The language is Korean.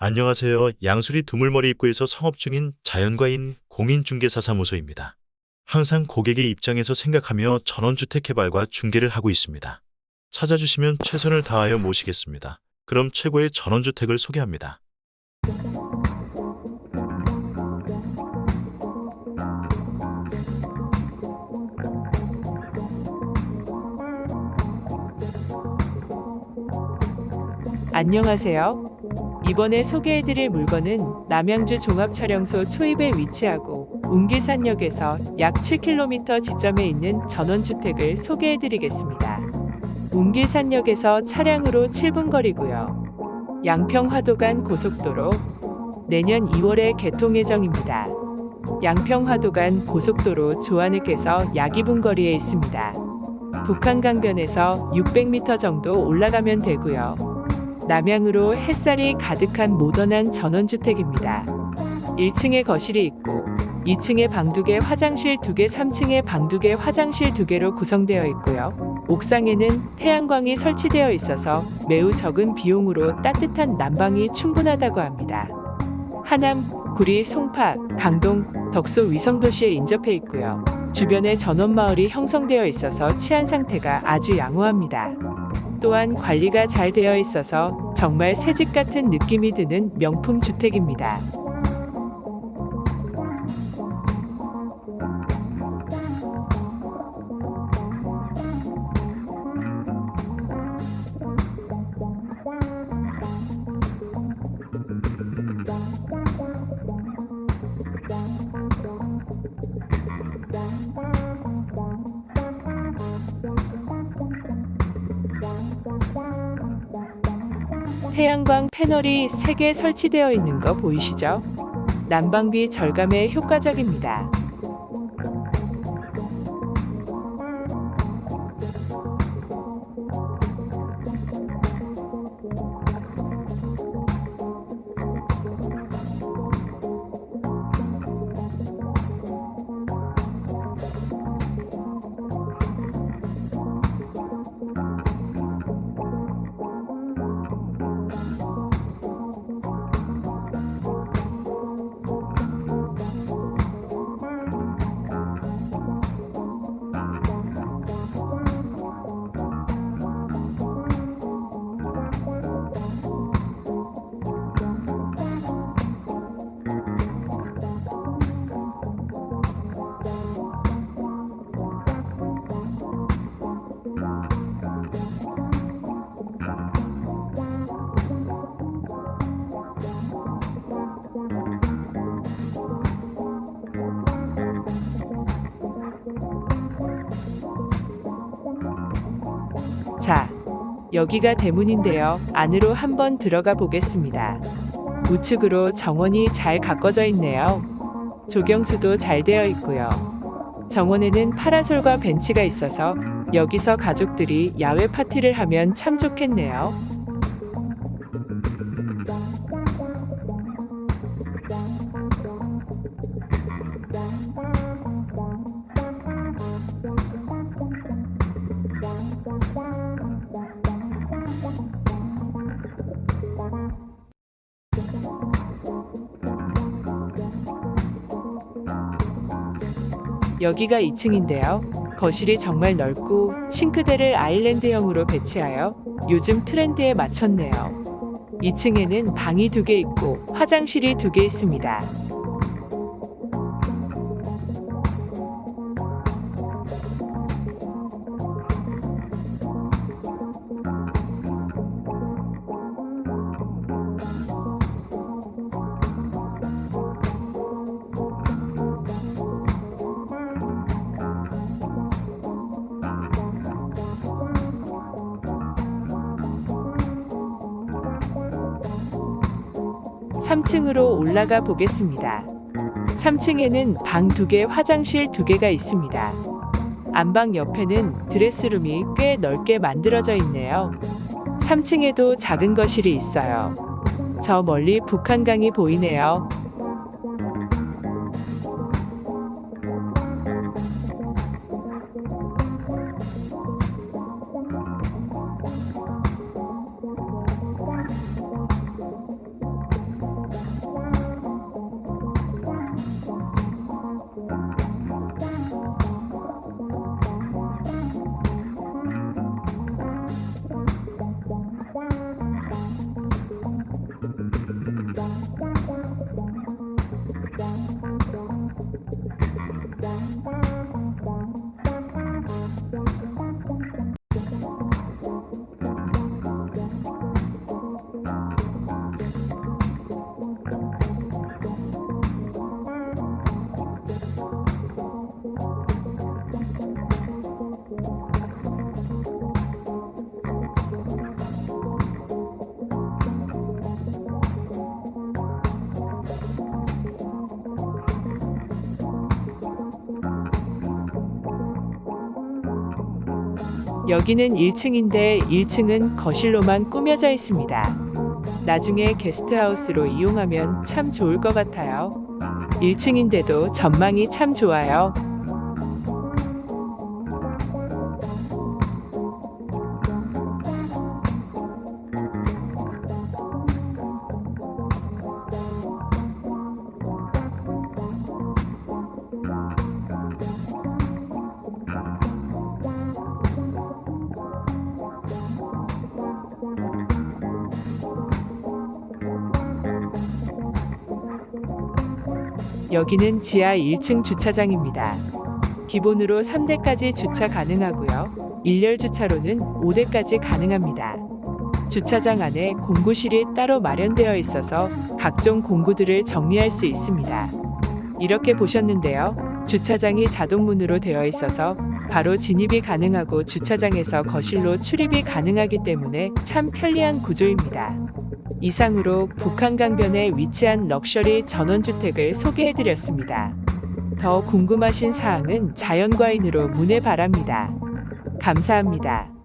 안녕하세요. 양수리 두물머리 입구에서 성업 중인 자연과인 공인중개사 사무소입니다. 항상 고객의 입장에서 생각하며 전원주택 개발과 중개를 하고 있습니다. 찾아주시면 최선을 다하여 모시겠습니다. 그럼 최고의 전원주택을 소개합니다. 안녕하세요. 이번에 소개해드릴 물건은 남양주 종합촬영소 초입에 위치하고 웅길산역에서 약 7km 지점에 있는 전원주택을 소개해드리겠습니다. 웅길산역에서 차량으로 7분 거리고요. 양평화도간 고속도로 내년 2월에 개통 예정입니다. 양평화도간 고속도로 조안읍에서 약 2분 거리에 있습니다. 북한 강변에서 600m 정도 올라가면 되고요. 남향으로 햇살이 가득한 모던한 전원주택입니다. 1층에 거실이 있고 2층에 방 2개, 화장실 2개, 3층에 방 2개, 화장실 2개로 구성되어 있고요. 옥상에는 태양광이 설치되어 있어서 매우 적은 비용으로 따뜻한 난방이 충분하다고 합니다. 하남, 구리, 송파, 강동, 덕소 위성도시에 인접해 있고요. 주변에 전원마을이 형성되어 있어서 치안 상태가 아주 양호합니다. 또한 관리가 잘 되어 있어서 정말 새집 같은 느낌이 드는 명품 주택입니다. 태양광 패널이 3개 설치되어 있는 거 보이시죠? 난방비 절감에 효과적입니다. 여기가 대문인데요. 안으로 한번 들어가 보겠습니다. 우측으로 정원이 잘 가꿔져 있네요. 조경수도 잘 되어 있고요. 정원에는 파라솔과 벤치가 있어서 여기서 가족들이 야외 파티를 하면 참 좋겠네요. 여기가 2층인데요. 거실이 정말 넓고 싱크대를 아일랜드형으로 배치하여 요즘 트렌드에 맞췄네요. 2층에는 방이 두 개 있고 화장실이 두 개 있습니다. 삼층으로 올라가 보겠습니다. 3층에는 방두 개, 화장실 두 개가 있습니다. 안방 옆에는 드레스룸이 꽤 넓게 만들어져 있네요. 3층에도 작은 거실이 있어요. 저 멀리 북한강이 보이네요. 여기는 1층인데 1층은 거실로만 꾸며져 있습니다. 나중에 게스트하우스로 이용하면 참 좋을 것 같아요. 1층인데도 전망이 참 좋아요. 여기는 지하 1층 주차장입니다. 기본으로 3대까지 주차 가능하고요. 일렬 주차로는 5대까지 가능합니다. 주차장 안에 공구실이 따로 마련되어 있어서 각종 공구들을 정리할 수 있습니다. 이렇게 보셨는데요. 주차장이 자동문으로 되어 있어서 바로 진입이 가능하고 주차장에서 거실로 출입이 가능하기 때문에 참 편리한 구조입니다. 이상으로 북한강변에 위치한 럭셔리 전원주택을 소개해드렸습니다. 더 궁금하신 사항은 자연과인으로 문의 바랍니다. 감사합니다.